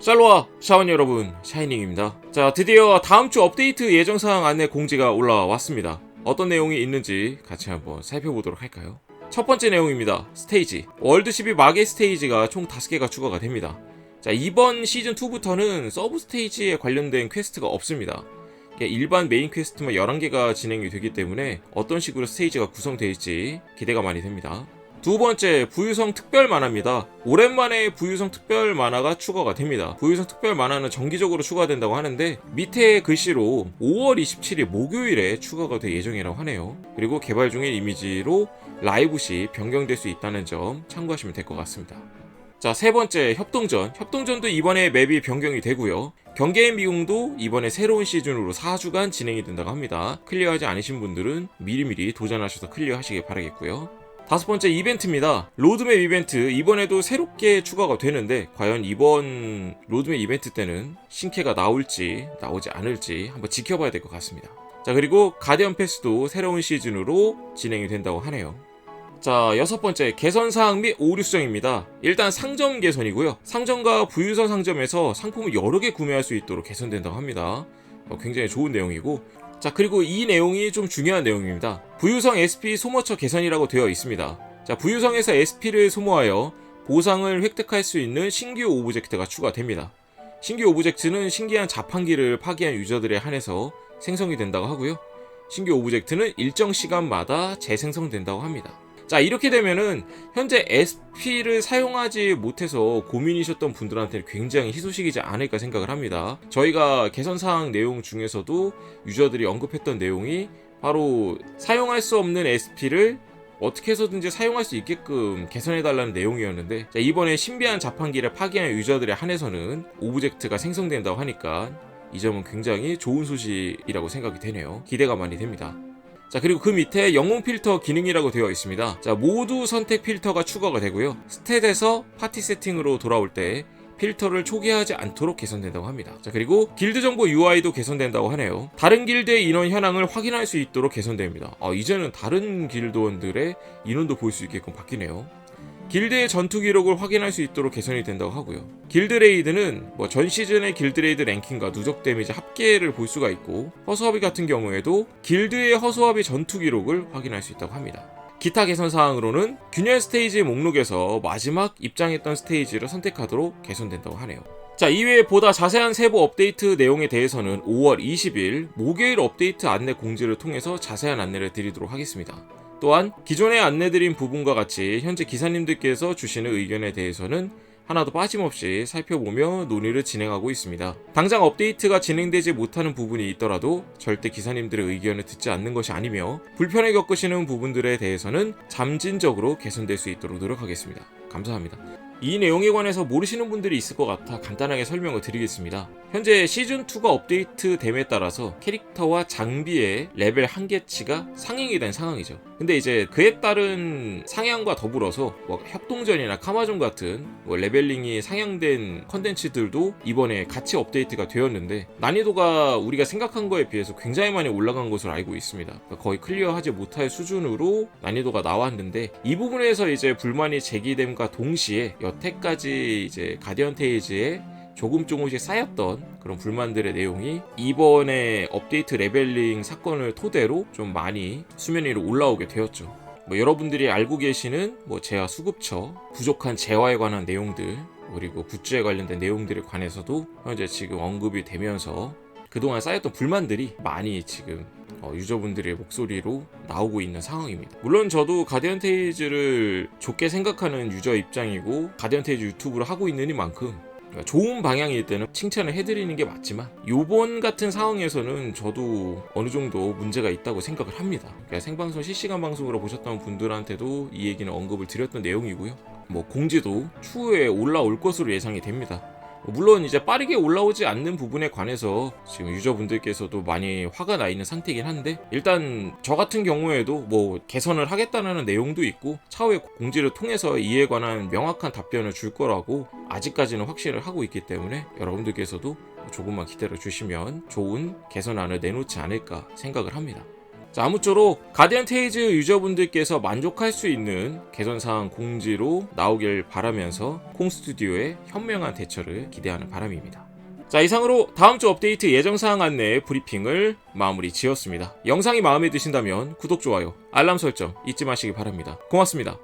샬로아 샤원 여러분 샤이닝입니다. 자 드디어 다음주 업데이트 예정사항 안내 공지가 올라왔습니다. 어떤 내용이 있는지 같이 한번 살펴보도록 할까요? 첫 번째 내용입니다. 스테이지. 월드 12 마개 스테이지가 총 5개가 추가가 됩니다. 자 이번 시즌2부터는 서브 스테이지에 관련된 퀘스트가 없습니다. 일반 메인 퀘스트만 11개가 진행이 되기 때문에 어떤 식으로 스테이지가 구성될지 기대가 많이 됩니다 두 번째 부유성 특별 만화입니다. 오랜만에 부유성 특별 만화가 추가가 됩니다. 부유성 특별 만화는 정기적으로 추가된다고 하는데 밑에 글씨로 5월 27일 목요일에 추가가 될 예정이라고 하네요. 그리고 개발 중인 이미지로 라이브 시 변경될 수 있다는 점 참고하시면 될 것 같습니다. 자, 세 번째 협동전. 협동전도 이번에 맵이 변경이 되고요. 경계의 미궁도 이번에 새로운 시즌으로 4주간 진행이 된다고 합니다. 클리어하지 않으신 분들은 미리미리 도전하셔서 클리어하시길 바라겠고요. 다섯 번째 이벤트입니다. 로드맵 이벤트 이번에도 새롭게 추가가 되는데 과연 이번 로드맵 이벤트 때는 신캐가 나올지 나오지 않을지 한번 지켜봐야 될 것 같습니다. 자 그리고 가디언 패스도 새로운 시즌으로 진행이 된다고 하네요. 자 여섯 번째 개선 사항 및 오류 수정입니다. 일단 상점 개선이고요. 상점과 부유서 상점에서 상품을 여러 개 구매할 수 있도록 개선된다고 합니다. 어, 굉장히 좋은 내용이고 자 그리고 이 내용이 좀 중요한 내용입니다. 부유성 SP 소모처 개선이라고 되어 있습니다. 자 부유성에서 SP를 소모하여 보상을 획득할 수 있는 신규 오브젝트가 추가됩니다. 신규 오브젝트는 신기한 자판기를 파괴한 유저들에 한해서 생성이 된다고 하고요. 신규 오브젝트는 일정 시간마다 재생성된다고 합니다. 자 이렇게 되면은 현재 SP를 사용하지 못해서 고민이셨던 분들한테는 굉장히 희소식이지 않을까 생각을 합니다. 저희가 개선사항 내용 중에서도 유저들이 언급했던 내용이 바로 사용할 수 없는 SP를 어떻게 해서든지 사용할 수 있게끔 개선해달라는 내용이었는데 자, 이번에 신비한 자판기를 파괴한 유저들에 한해서는 오브젝트가 생성된다고 하니까 이 점은 굉장히 좋은 소식이라고 생각이 되네요. 기대가 많이 됩니다. 자 그리고 그 밑에 영웅 필터 기능이라고 되어 있습니다 자 모두 선택 필터가 추가가 되고요 스탯에서 파티 세팅으로 돌아올 때 필터를 초기화하지 않도록 개선된다고 합니다. 자, 그리고 길드 정보 UI도 개선된다고 하네요. 다른 길드의 인원 현황을 확인할 수 있도록 개선됩니다. 아, 이제는 다른 길드원들의 인원도 볼 수 있게끔 바뀌네요. 길드의 전투 기록을 확인할 수 있도록 개선이 된다고 하고요. 길드 레이드는 뭐 전 시즌의 길드 레이드 랭킹과 누적 데미지 합계를 볼 수가 있고 허수아비 같은 경우에도 길드의 허수아비 전투 기록을 확인할 수 있다고 합니다. 기타 개선 사항으로는 균열 스테이지 목록에서 마지막 입장했던 스테이지를 선택하도록 개선된다고 하네요. 자, 이외에 보다 자세한 세부 업데이트 내용에 대해서는 5월 20일 목요일 업데이트 안내 공지를 통해서 자세한 안내를 드리도록 하겠습니다. 또한 기존에 안내드린 부분과 같이 현재 기사님들께서 주시는 의견에 대해서는 하나도 빠짐없이 살펴보며 논의를 진행하고 있습니다. 당장 업데이트가 진행되지 못하는 부분이 있더라도 절대 기사님들의 의견을 듣지 않는 것이 아니며 불편을 겪으시는 부분들에 대해서는 잠진적으로 개선될 수 있도록 노력하겠습니다. 감사합니다. 이 내용에 관해서 모르시는 분들이 있을 것 같아 간단하게 설명을 드리겠습니다. 현재 시즌2가 업데이트 됨에 따라서 캐릭터와 장비의 레벨 한계치가 상향이 된 상황이죠. 근데 이제 그에 따른 상향과 더불어서 뭐 협동전이나 카마존 같은 뭐 레벨링이 상향된 컨텐츠들도 이번에 같이 업데이트가 되었는데 난이도가 우리가 생각한 거에 비해서 굉장히 많이 올라간 것으로 알고 있습니다. 그러니까 거의 클리어하지 못할 수준으로 난이도가 나왔는데 이 부분에서 이제 불만이 제기됨 과 동시에 여태까지 이제 가디언 테이즈에 조금 조금씩 쌓였던 그런 불만들의 내용이 이번에 업데이트 레벨링 사건을 토대로 좀 많이 수면 위로 올라오게 되었죠. 뭐 여러분들이 알고 계시는 뭐 재화 수급처, 부족한 재화에 관한 내용들, 그리고 굿즈에 관련된 내용들에 관해서도 현재 지금 언급이 되면서 그동안 쌓였던 불만들이 많이 지금 어, 유저분들의 목소리로 나오고 있는 상황입니다. 물론 저도 가디언 테이즈를 좋게 생각하는 유저 입장이고 가디언 테이즈 유튜브를 하고 있는 이만큼 좋은 방향일 때는 칭찬을 해드리는 게 맞지만 요번 같은 상황에서는 저도 어느 정도 문제가 있다고 생각을 합니다. 그러니까 생방송 실시간 방송으로 보셨던 분들한테도 이 얘기는 언급을 드렸던 내용이고요. 뭐 공지도 추후에 올라올 것으로 예상이 됩니다. 물론 이제 빠르게 올라오지 않는 부분에 관해서 지금 유저분들께서도 많이 화가 나 있는 상태이긴 한데 일단 저 같은 경우에도 뭐 개선을 하겠다는 내용도 있고 차후에 공지를 통해서 이에 관한 명확한 답변을 줄 거라고 아직까지는 확신을 하고 있기 때문에 여러분들께서도 조금만 기다려 주시면 좋은 개선안을 내놓지 않을까 생각을 합니다. 자, 아무쪼록 가디언 테이즈 유저분들께서 만족할 수 있는 개선사항 공지로 나오길 바라면서 콩스튜디오의 현명한 대처를 기대하는 바람입니다. 자, 이상으로 다음 주 업데이트 예정사항 안내 브리핑을 마무리 지었습니다. 영상이 마음에 드신다면 구독, 좋아요, 알람 설정 잊지 마시기 바랍니다. 고맙습니다.